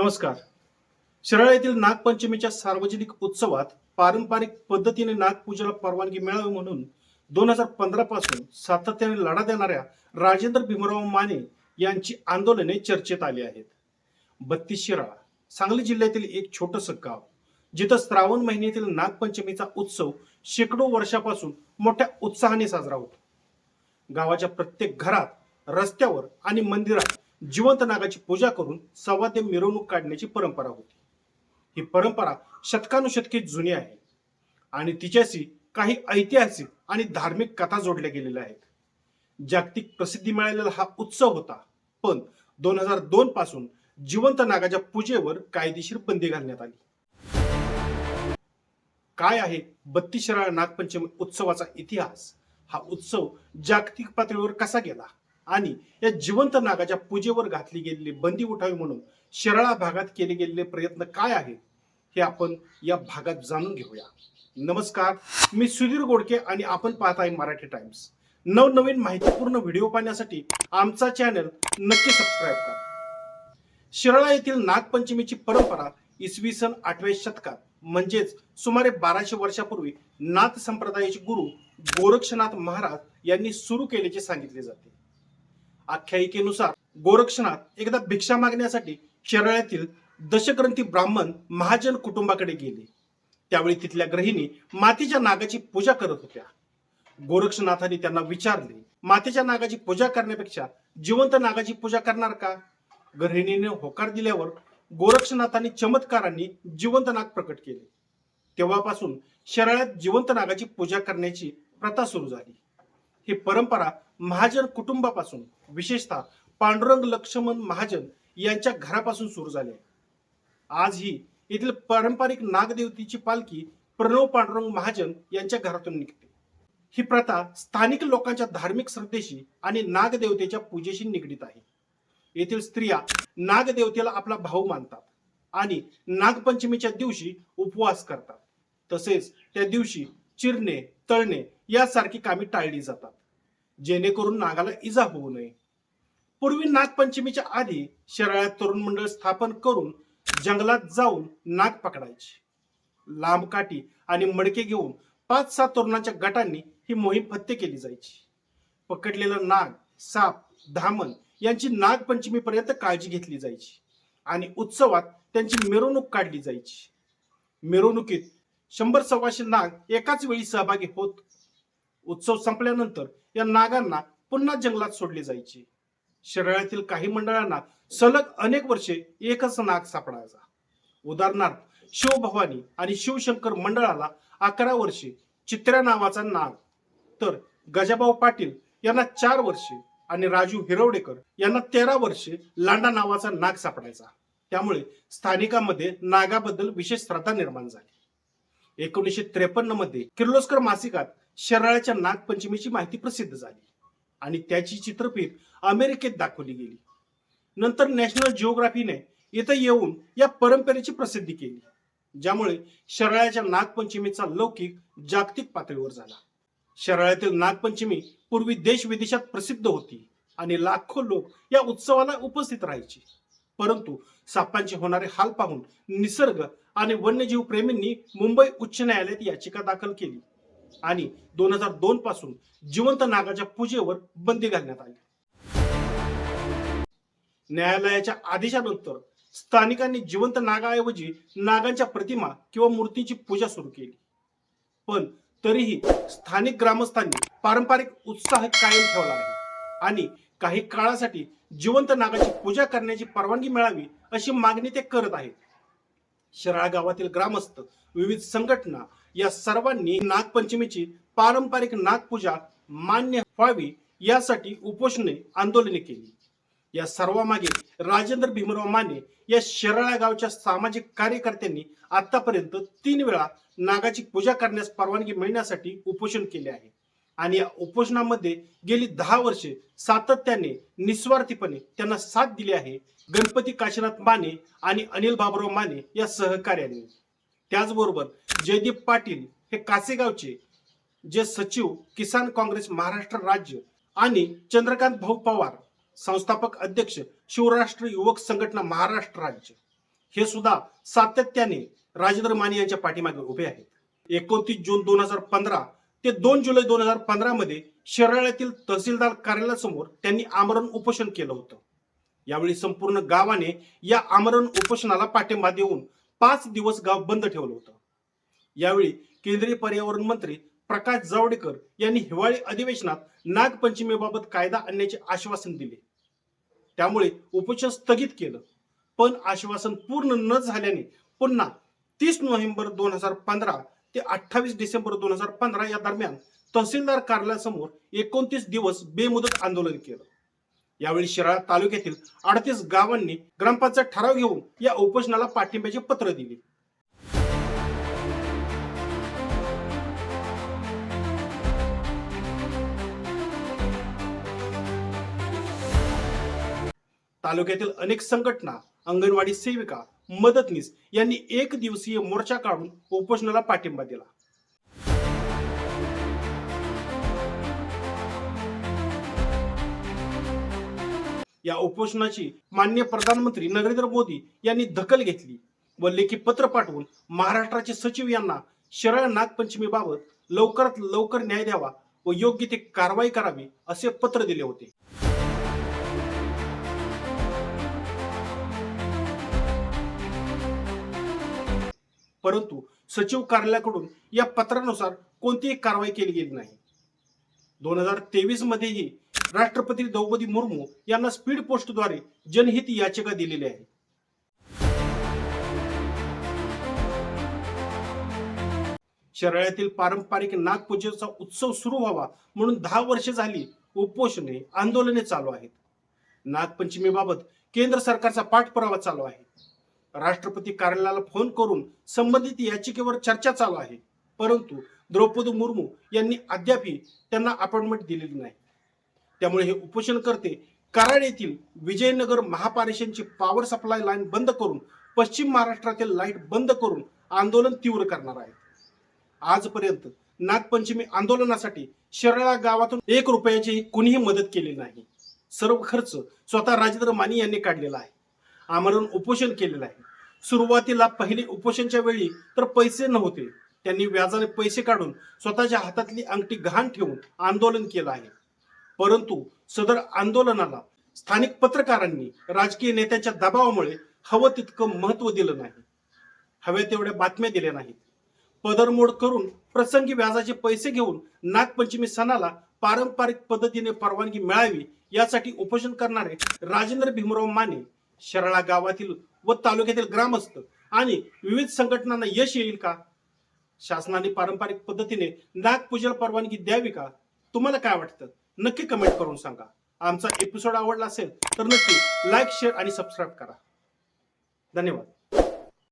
नमस्कार. शिराळा येथील नागपंचमीच्या सार्वजनिक उत्सवात पारंपरिक पद्धतीने नागपूजेला परवानगी मिळावी म्हणून दोन हजार पंधरा पासून सातत्याने लढा देणाऱ्या राजेंद्र भीमराव माने यांची आंदोलने चर्चेत आली आहेत. बत्तीस शिराळा सांगली जिल्ह्यातील एक छोटस गाव जिथं श्रावण महिन्यातील नागपंचमीचा उत्सव शेकडो वर्षापासून मोठ्या उत्साहाने साजरा होतो. गावाच्या प्रत्येक घरात रस्त्यावर आणि मंदिरात जिवंत नागाची पूजा करून सवाद्य मिरवणूक काढण्याची परंपरा होती. ही परंपरा शतकानुशतके जुनी आहे आणि तिच्याशी काही ऐतिहासिक आणि धार्मिक कथा जोडल्या गेलेल्या आहेत. जागतिक प्रसिद्धी मिळालेला हा उत्सव होता पण दोन हजार दोन पासून जिवंत नागाच्या पूजेवर कायदेशीर बंदी घालण्यात आली. काय आहे बत्तीसराळा नागपंचमी उत्सवाचा इतिहास? हा उत्सव जागतिक पातळीवर कसा गेला? आणि या जिवंत नागाच्या पूजेवर घातली गेलेली बंदी उठावी म्हणून शिराळा भागात केले गेलेले प्रयत्न काय आहेत हे आपण या भागात जाणून घेऊया. नमस्कार मी सुधीर गोडके आणि आपण पाहत आहे मराठी टाइम्स. नवनवीन माहितीपूर्ण व्हिडिओ पाहण्यासाठी आमचा चॅनल नक्की सबस्क्राईब करा. शिराळा येथील नागपंचमीची परंपरा इसवी सन आठव्या शतकात म्हणजेच सुमारे बाराशे वर्षापूर्वी नाथ संप्रदायाचे गुरु गोरक्षनाथ महाराज यांनी सुरू केल्याचे सांगितले जाते. आख्यायिकेनुसार गोरक्षनाथ एकदा भिक्षा मागण्यासाठी शिराळ्यातील दशग्रंथी ब्राह्मण महाजन कुटुंबाकडे गेले. त्यावेळी तिथल्या गृहिणी मातीच्या नागाची पूजा करत होत्या. गोरक्षनाथाने त्यांना विचारले मातीच्या नागाची पूजा करण्यापेक्षा जिवंत नागाची पूजा करणार का? गृहिणीने होकार दिल्यावर गोरक्षनाथाने चमत्कारांनी जिवंत नाग प्रकट केले. तेव्हापासून शराळ्यात जिवंत नागाची पूजा करण्याची प्रथा सुरू झाली. ही परंपरा महाजन कुटुंबापासून विशेषतः पांडुरंग लक्ष्मण महाजन यांच्या घरापासून सुरू झाले. आजही येथील पारंपरिक नागदेवतेची पालखी प्रणव पांडुरंग महाजन यांच्या घरातून निघते. ही प्रथा स्थानिक लोकांच्या धार्मिक श्रद्धेशी आणि नागदेवतेच्या पूजेशी निगडीत आहे. येथील स्त्रिया नागदेवतेला आपला भाऊ मानतात आणि नागपंचमीच्या दिवशी उपवास करतात. तसेच त्या दिवशी चिरणे तळणे यासारखी कामे टाळली जातात. जेणेकरून नागाला इजा होऊ नये. पूर्वी नागपंचमीच्या आधी शराळ्यात तरुण मंडळ स्थापन करून जंगलात जाऊन नाग पकडायचे. लांब काठी आणि मडके घेऊन पाच सात तरुणांच्या गटांनी ही मोहीम फत्ते केली जायची. पकडलेला नाग साप धामण यांची नागपंचमीपर्यंत काळजी घेतली जायची आणि उत्सवात त्यांची मिरवणूक काढली जायची. मिरवणुकीत शंभर सव्वाशे नाग एकाच वेळी सहभागी होत उत्सव संपल्यानंतर या नागांना पुन्हा जंगलात सोडले जायचे. शरीरातील काही मंडळांना सलग अनेक वर्षे एकच नाग सापडायचा. उदाहरणार्थ शिवभवानी आणि शिवशंकर मंडळाला अकरा वर्षे चित्र्या नावाचा नाग तर गजाभाऊ पाटील यांना चार वर्षे आणि राजू हिरवडेकर यांना तेरा वर्षे लांडा नावाचा नाग सापडायचा. त्यामुळे स्थानिकांमध्ये नागाबद्दल विशेष श्रद्धा निर्माण झाली. एकोणीसशे त्रेपन्नमध्ये किर्लोस्कर मासिकात शराळ्याच्या नागपंचमीची माहिती प्रसिद्ध झाली आणि त्याची चित्रफित अमेरिकेत दाखवली गेली. नंतर नॅशनल जिओग्राफीने इथं येऊन या परंपरेची प्रसिद्धी केली ज्यामुळे शराळ्याच्या नागपंचमीचा लौकिक जागतिक पातळीवर झाला. शराळ्यातील नागपंचमी पूर्वी देश विदेशात प्रसिद्ध होती आणि लाखो लोक या उत्सवाला उपस्थित राहायचे. परंतु सापांचे होणारे हाल पाहून निसर्ग आणि वन्यजीव प्रेमींनी मुंबई उच्च न्यायालयात याचिका दाखल केली. आणि दोन हजार दोन पासून जिवंत नागाच्या पूजेवर बंदी घालण्यात आली. न्यायालयाच्या आदेशानंतर स्थानिकांनी जिवंत नागाऐवजी नागांच्या प्रतिमा किंवा मूर्तीची पूजा सुरू केली. पण तरीही स्थानिक ग्रामस्थांनी पारंपरिक उत्साह कायम ठेवला आहे आणि काही काळासाठी जिवंत नागाची पूजा करण्याची परवानगी मिळावी अशी मागणी ते करत आहेत. शराळ गावातील ग्रामस्थ विविध संघटना या सर्वांनी नागपंचमीची पारंपरिक नागपूजा मान्य व्हावी यासाठी उपोषणे आंदोलने केली. या सर्वामागे राजेंद्र भीमराव माने या शिराळा गावच्या सामाजिक कार्यकर्त्यांनी आतापर्यंत तीन वेळा नागाची पूजा करण्यास परवानगी मिळण्यासाठी उपोषण केले आहे. आणि या उपोषणामध्ये गेली दहा वर्षे सातत्याने निस्वार्थीपणे त्यांना साथ दिली आहे गणपती काशीनाथ माने आणि अनिल बाबुराव माने या सहकार्याने. त्याचबरोबर जयदीप पाटील हे कासेगावचे जे सचिव किसान काँग्रेस महाराष्ट्र राज्य आणि चंद्रकांत भाऊ पवार संस्थापक अध्यक्ष शिवराष्ट्र युवक संघटना महाराष्ट्र राज्य हे सुद्धा सातत्याने राजेंद्र माने यांच्या पाठीमागे उभे आहेत. एकोणतीस जून दोन हजार पंधरा ते दोन जुलै दोन हजार पंधरा मध्ये शिराळ्यातील तहसीलदार कार्यालयासमोर त्यांनी आमरण उपोषण केलं होतं. यावेळी संपूर्ण गावाने या आमरण उपोषणाला पाठिंबा देऊन पाच दिवस गाव बंद ठेवलं होतं. यावेळी केंद्रीय पर्यावरण मंत्री प्रकाश जावडेकर यांनी हिवाळी अधिवेशनात नागपंचमीबाबत कायदा आणण्याचे आश्वासन दिले. त्यामुळे उपोषण स्थगित केलं. पण आश्वासन पूर्ण न झाल्याने पुन्हा तीस नोव्हेंबर दोन हजार पंधरा ते अठ्ठावीस डिसेंबर दोन हजार पंधरा या दरम्यान तहसीलदार कार्यालयासमोर एकोणतीस दिवस बेमुदत आंदोलन केलं. यावेळी शिराळा तालुक्यातील अडतीस गावांनी ग्रामपंचायत ठराव घेऊन या उपोषणाला पाठिंब्याचे पत्र दिले. तालुक्यातील अनेक संघटना अंगणवाडी सेविका मदतनीस यांनी एक दिवसीय मोर्चा काढून उपोषणाला पाठिंबा दिला. या उपोषणाची मान्य प्रधानमंत्री नरेंद्र मोदी यांनी दखल घेतली व लेखी पत्र पाठवून महाराष्ट्राचे सचिव यांना शरळ नागपंचमीबाबत लवकरात लवकर न्याय द्यावा व योग्य ते कारवाई करावी असे पत्र दिले होते. परंतु सचिव कार्यालयाकडून या पत्रानुसार कोणतीही कारवाई केली गेली नाही. दोन हजार तेवीस मध्येही राष्ट्रपती द्रौपदी मुर्मू यांना स्पीड पोस्टद्वारे जनहित याचिका दिलेली आहे. शरळ्यातील पारंपरिक नागपूजेचा उत्सव सुरू व्हावा म्हणून दहा वर्षे झाली उपोषणे आंदोलने चालू आहेत. नागपंचमीबाबत केंद्र सरकारचा पाठपुरावा चालू आहे. राष्ट्रपती कार्यालयाला फोन करून संबंधित याचिकेवर चर्चा चालू आहे. परंतु द्रौपदी मुर्मू यांनी अद्यापही त्यांना अपॉइंटमेंट दिलेली नाही. त्यामुळे हे उपोषणकर्ते कराड येथील विजयनगर महापालिकेची पॉवर सप्लाय लाईन बंद करून पश्चिम महाराष्ट्रातील लाइट बंद करून आंदोलन तीव्र करणार आहेत. आजपर्यंत नागपंचमी आंदोलनासाठी शरळा गावातून एक रुपयाची कुणीही मदत केली नाही. सर्व खर्च स्वतः राजेंद्र माने यांनी काढलेला आहे. आमरण उपोषण केलेलं आहे. सुरुवातीला पहिले उपोषणच्या वेळी तर पैसे नव्हते. त्यांनी व्याजाने पैसे काढून स्वतःच्या हातातली अंगठी घाण ठेवून आंदोलन केलं आहे. परंतु सदर आंदोलनाला स्थानिक पत्रकारांनी राजकीय नेत्यांच्या दबावामुळे हवं तितकं महत्त्व दिलं नाही. हव्या तेवढ्या बातम्या दिल्या नाहीत. पदरमोड करून प्रसंगी व्याजाचे पैसे घेऊन नागपंचमी सणाला पारंपरिक पद्धतीने परवानगी मिळावी यासाठी उपोषण करणारे राजेंद्र भीमराव माने शराळा गावातील व तालुक्यातील ग्रामस्थ आणि विविध संघटनांना यश येईल का? शासनाने पारंपरिक पद्धतीने नागपूजेला परवानगी द्यावी का? तुम्हाला काय वाटतं? नक्की कमेंट करून सांगा. आमचा एपिसोड आवडला असेल तर नक्की लाईक शेअर आणि सबस्क्राईब करा. धन्यवाद.